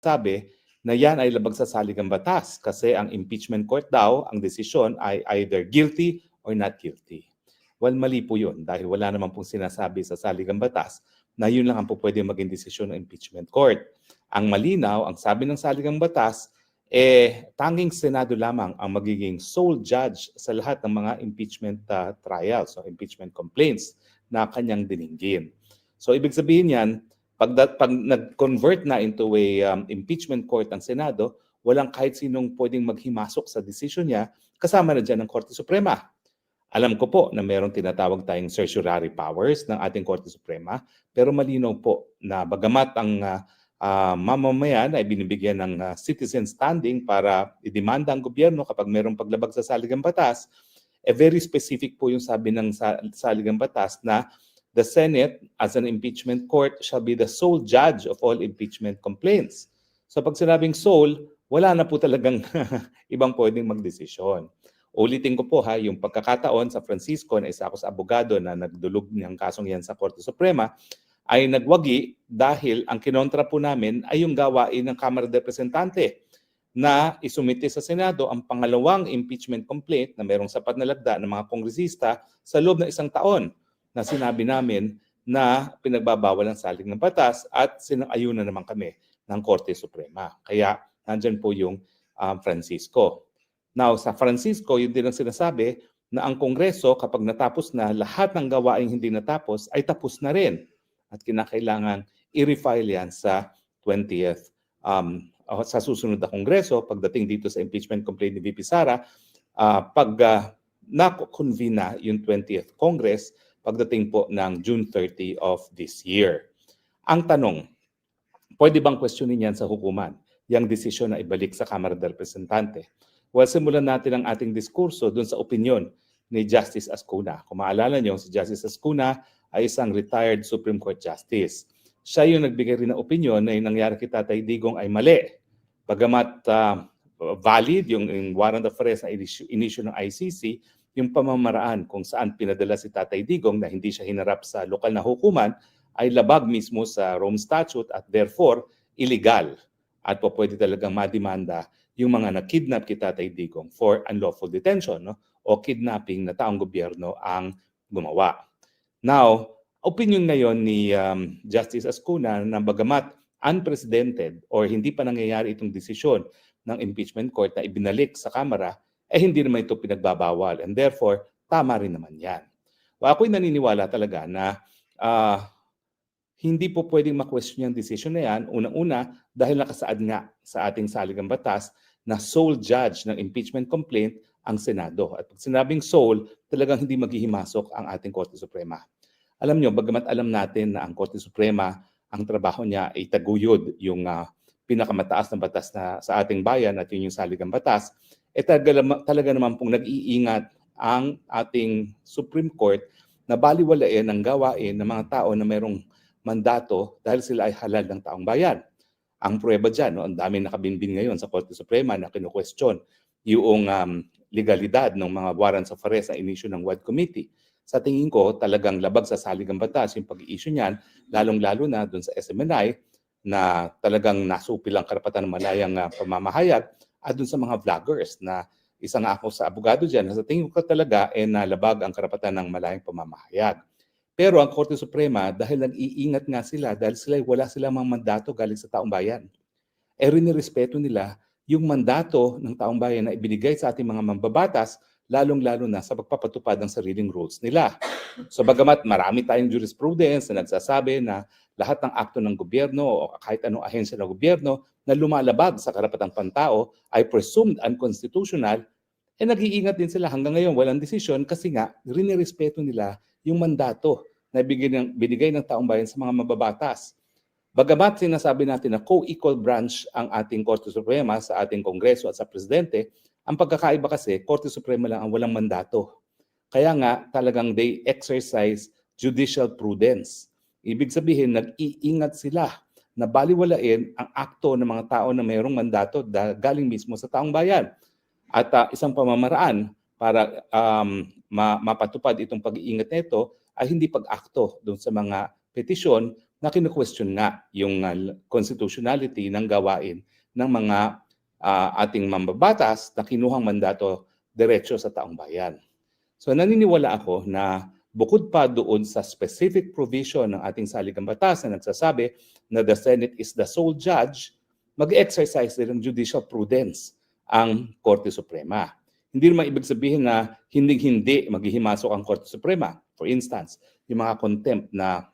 sabi na yan ay labag sa saligang batas kasi ang impeachment court daw, ang desisyon ay either guilty or not guilty. Well, mali po yun dahil wala naman pong sinasabi sa saligang batas na yun lang ang po pwede maging desisyon ng impeachment court. Ang malinaw, ang sabi ng saligang batas, eh tanging Senado lamang ang magiging sole judge sa lahat ng mga impeachment uh, trials o impeachment complaints na kanyang diningin. So ibig sabihin yan, pag, pag nag-convert na into a um, impeachment court ang Senado, walang kahit sinong pwedeng maghimasok sa decision niya, kasama na dyan ang Korte Suprema. Alam ko po na mayroong tinatawag tayong certiorari powers ng ating Korte Suprema, pero malinaw po na bagamat ang uh, uh, mamamayan ay binibigyan ng uh, citizen standing para idemanda ang gobyerno kapag mayroong paglabag sa saligang batas, eh very specific po yung sabi ng sa- saligang batas na the Senate as an impeachment court shall be the sole judge of all impeachment complaints. So pag sinabing sole, wala na po talagang ibang pwedeng magdesisyon. Ulitin ko po ha, yung pagkakataon sa Francisco na isa ako sa abogado na nagdulog ng kasong yan sa Korte Suprema, ay nagwagi dahil ang kinontra po namin ay yung gawain ng Kamara de Representante na isumite sa Senado ang pangalawang impeachment complaint na mayroong sapat na lagda ng mga kongresista sa loob ng isang taon na sinabi namin na pinagbabawal ang saling ng batas at sinang-ayunan naman kami ng Korte Suprema. Kaya nandyan po yung um, Francisco. Now, sa Francisco, yun din ang sinasabi na ang Kongreso kapag natapos na lahat ng gawaing hindi natapos ay tapos na rin at kinakailangan i-refile yan sa 20th um, sa susunod na Kongreso pagdating dito sa impeachment complaint ni VP Sara uh, pag uh, na-convene na yung 20th Congress pagdating po ng June 30 of this year. Ang tanong, pwede bang questionin yan sa hukuman? Yang desisyon na ibalik sa Kamara de Representante. Well, simulan natin ang ating diskurso dun sa opinion ni Justice Ascuna. Kung maalala niyo, si Justice Ascuna ay isang retired Supreme Court Justice. Siya yung nagbigay rin ng opinion na yung nangyari kay Tatay Digong ay mali. Bagamat uh, valid yung, yung warrant of arrest na inisyu ng ICC, yung pamamaraan kung saan pinadala si Tatay Digong na hindi siya hinarap sa lokal na hukuman ay labag mismo sa Rome Statute at therefore illegal at po pwede talagang mademanda yung mga nakidnap kay Tatay Digong for unlawful detention no? o kidnapping na taong gobyerno ang gumawa. Now, opinion ngayon ni um, Justice Ascuna na bagamat unprecedented or hindi pa nangyayari itong desisyon ng impeachment court na ibinalik sa Kamara, eh hindi naman ito pinagbabawal and therefore tama rin naman yan. Well, ako'y naniniwala talaga na uh, hindi po pwedeng ma-question yung decision na yan. Unang-una, dahil nakasaad nga sa ating saligang batas na sole judge ng impeachment complaint ang Senado. At pag sinabing sole, talagang hindi maghihimasok ang ating Korte Suprema. Alam nyo, bagamat alam natin na ang Korte Suprema, ang trabaho niya ay taguyod yung uh, pinakamataas na batas na sa ating bayan at yun yung saligang batas, eh talaga, talaga naman pong nag-iingat ang ating Supreme Court na baliwalain ang gawain ng mga tao na mayroong mandato dahil sila ay halal ng taong bayan. Ang prueba dyan, no, ang dami nakabinbin ngayon sa Korte Suprema na kinu-question yung um, legalidad ng mga warrants of arrest na inisyu ng WAD Committee. Sa tingin ko, talagang labag sa saligang batas yung pag-i-issue niyan, lalong-lalo na doon sa SMNI na talagang nasupil ang karapatan ng malayang uh, pamamahayag at doon sa mga vloggers na isang ako sa abogado dyan, sa tingin ko talaga eh nalabag ang karapatan ng malayang pamamahayag. Pero ang Korte Suprema, dahil nag-iingat nga sila, dahil sila wala silang mga mandato galing sa taong bayan, eh respeto nila yung mandato ng taong bayan na ibinigay sa ating mga mambabatas lalong-lalo na sa pagpapatupad ng sariling rules nila. So bagamat marami tayong jurisprudence na nagsasabi na lahat ng akto ng gobyerno o kahit anong ahensya ng gobyerno na lumalabag sa karapatang pantao ay presumed unconstitutional, eh nag-iingat din sila hanggang ngayon walang desisyon kasi nga rinirespeto nila yung mandato na binigay ng, binigay ng taong bayan sa mga mababatas. Bagamat sinasabi natin na co-equal branch ang ating Korte Suprema sa ating Kongreso at sa Presidente, ang pagkakaiba kasi, Korte Suprema lang ang walang mandato. Kaya nga, talagang they exercise judicial prudence. Ibig sabihin, nag-iingat sila na baliwalain ang akto ng mga tao na mayroong mandato galing mismo sa taong bayan. At uh, isang pamamaraan para um, ma- mapatupad itong pag-iingat nito ay hindi pag-akto doon sa mga petisyon na kinu-question nga yung uh, constitutionality ng gawain ng mga uh, ating mambabatas na kinuhang mandato diretso sa taong bayan. So naniniwala ako na bukod pa doon sa specific provision ng ating saligang batas na nagsasabi na the Senate is the sole judge, mag-exercise din ng judicial prudence ang Korte Suprema. Hindi naman ibig sabihin na hindi-hindi maghihimasok ang Korte Suprema. For instance, yung mga contempt na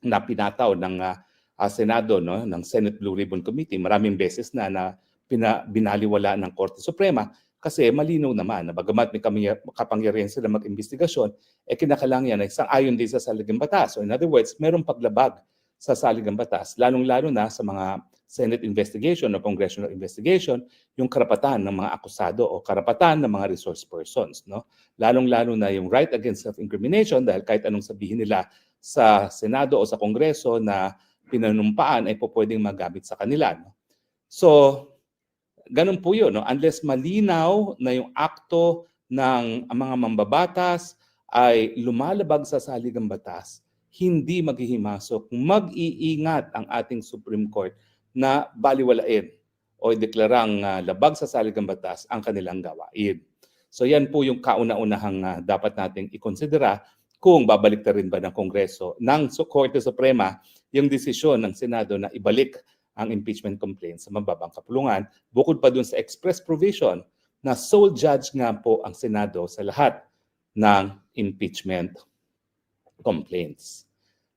na pinataw ng uh, Senado no ng Senate Blue Ribbon Committee maraming beses na na pina, binaliwala ng Korte Suprema kasi malinaw naman na bagamat may kapangyarihan sila mag-investigasyon, eh kinakailangan yan ay ayon din sa saligang batas. So in other words, merong paglabag sa saligang batas, lalong-lalo na sa mga Senate investigation o congressional investigation, yung karapatan ng mga akusado o karapatan ng mga resource persons. No? Lalong-lalo na yung right against self-incrimination dahil kahit anong sabihin nila sa Senado o sa Kongreso na pinanumpaan ay po pwedeng magamit sa kanila. No? So, ganun po yun. No? Unless malinaw na yung akto ng mga mambabatas ay lumalabag sa saligang batas, hindi maghihimasok, mag-iingat ang ating Supreme Court na baliwalain o deklarang uh, labag sa saligang batas ang kanilang gawain. So yan po yung kauna-unahang uh, dapat nating ikonsidera kung babalik rin ba ng Kongreso ng Korte Suprema yung desisyon ng Senado na ibalik ang impeachment complaint sa mababang kapulungan bukod pa dun sa express provision na sole judge nga po ang Senado sa lahat ng impeachment complaints.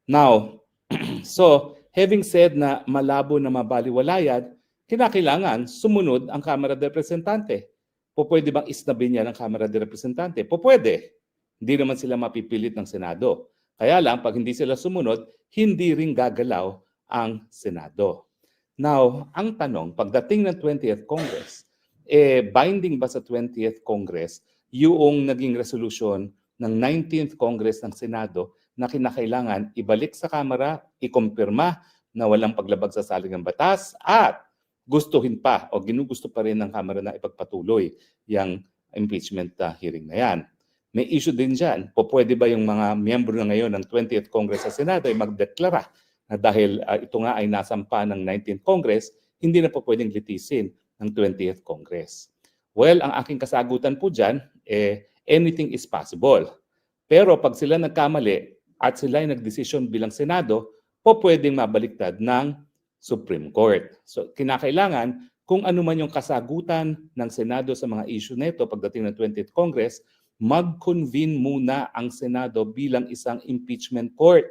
Now, so having said na malabo na mabaliwalayad, kinakailangan sumunod ang Kamara de Representante. Po pwede bang isnabin niya ng Kamara de Representante? Po pwede. Hindi naman sila mapipilit ng Senado. Kaya lang, pag hindi sila sumunod, hindi rin gagalaw ang Senado. Now, ang tanong, pagdating ng 20th Congress, eh, binding ba sa 20th Congress yung naging resolution ng 19th Congress ng Senado na kinakailangan ibalik sa Kamara, ikumpirma na walang paglabag sa saligang batas at gustuhin pa o ginugusto pa rin ng Kamara na ipagpatuloy yung impeachment uh, hearing na yan may issue din dyan. Po pwede ba yung mga miyembro na ngayon ng 20th Congress sa Senado ay magdeklara na dahil uh, ito nga ay nasampa ng 19th Congress, hindi na po pwedeng litisin ng 20th Congress. Well, ang aking kasagutan po dyan, eh, anything is possible. Pero pag sila nagkamali at sila ay nagdesisyon bilang Senado, po pwedeng mabaliktad ng Supreme Court. So kinakailangan kung ano man yung kasagutan ng Senado sa mga issue nito pagdating ng 20th Congress, mag-convene muna ang Senado bilang isang impeachment court.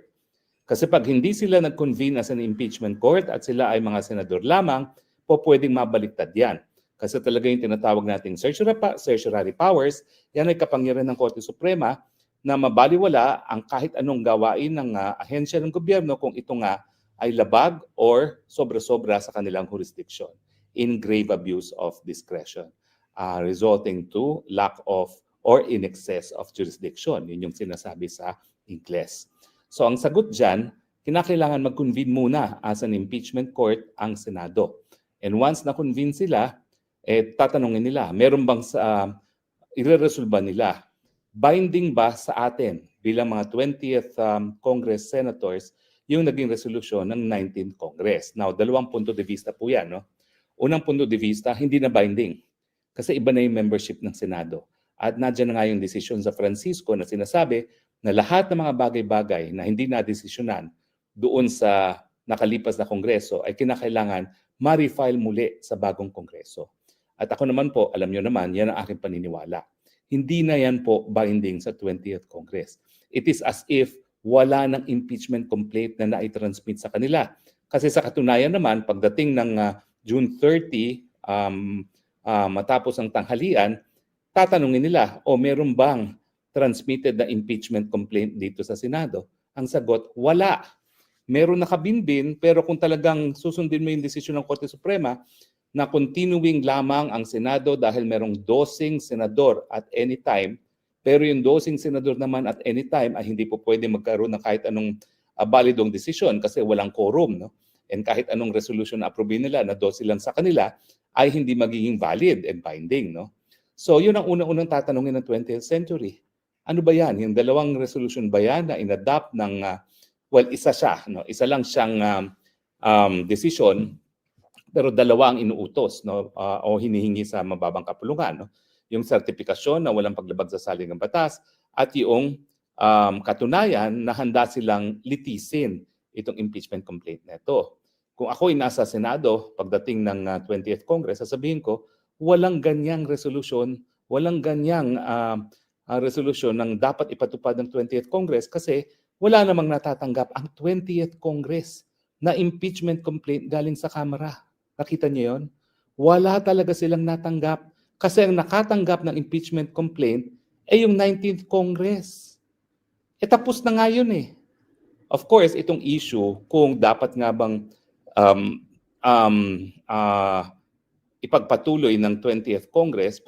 Kasi pag hindi sila nag-convene as an impeachment court at sila ay mga senador lamang, po pwedeng mabaliktad yan. Kasi talaga yung tinatawag nating certiorari powers, yan ay kapangyarihan ng Korte Suprema na mabaliwala ang kahit anong gawain ng uh, ahensya ng gobyerno kung ito nga ay labag or sobra-sobra sa kanilang jurisdiction in grave abuse of discretion, uh, resulting to lack of or in excess of jurisdiction. Yun yung sinasabi sa Ingles. So ang sagot dyan, kinakailangan mag-convene muna as an impeachment court ang Senado. And once na-convene sila, eh, tatanungin nila, meron bang sa, uh, ireresolba nila, binding ba sa atin bilang mga 20th um, Congress Senators yung naging resolution ng 19th Congress. Now, dalawang punto de vista po yan. No? Unang punto de vista, hindi na binding. Kasi iba na yung membership ng Senado. At nadyan na nga yung desisyon sa Francisco na sinasabi na lahat ng mga bagay-bagay na hindi na desisyonan doon sa nakalipas na kongreso ay kinakailangan ma-refile muli sa bagong kongreso. At ako naman po, alam nyo naman, yan ang aking paniniwala. Hindi na yan po binding sa 20th Congress. It is as if wala ng impeachment complaint na nai-transmit sa kanila. Kasi sa katunayan naman, pagdating ng uh, June 30, um, uh, matapos ang tanghalian, tatanungin nila, o meron bang transmitted na impeachment complaint dito sa Senado? Ang sagot, wala. Meron nakabinbin, pero kung talagang susundin mo yung desisyon ng Korte Suprema, na continuing lamang ang Senado dahil merong dosing senador at any time, pero yung dosing senador naman at any time ay hindi po pwede magkaroon ng kahit anong uh, validong desisyon kasi walang quorum. No? And kahit anong resolution na approve nila na dose lang sa kanila ay hindi magiging valid and binding. No? So yun ang unang-unang tatanungin ng 20th century. Ano ba yan? Yung dalawang resolution ba yan na inadapt ng uh, well, isa siya, no? isa lang siyang um, um, desisyon, pero dalawa ang inuutos no? ah, o hinihingi sa mababang kapulungan. No? Yung sertifikasyon na walang paglabag sa saligang batas at yung um, katunayan na handa silang litisin itong impeachment complaint na ito. Kung ako'y nasa Senado pagdating ng ah, 20th Congress, sasabihin ko, walang ganyang resolution, walang ganyang ah, ah, resolution ng dapat ipatupad ng 20th Congress kasi wala namang natatanggap ang 20th Congress na impeachment complaint galing sa Kamara. Nakita niyo yon? Wala talaga silang natanggap kasi ang nakatanggap ng impeachment complaint ay yung 19th Congress. E tapos na nga yun eh. Of course, itong issue kung dapat nga bang um, um, ah, ipagpatuloy ng 20th Congress,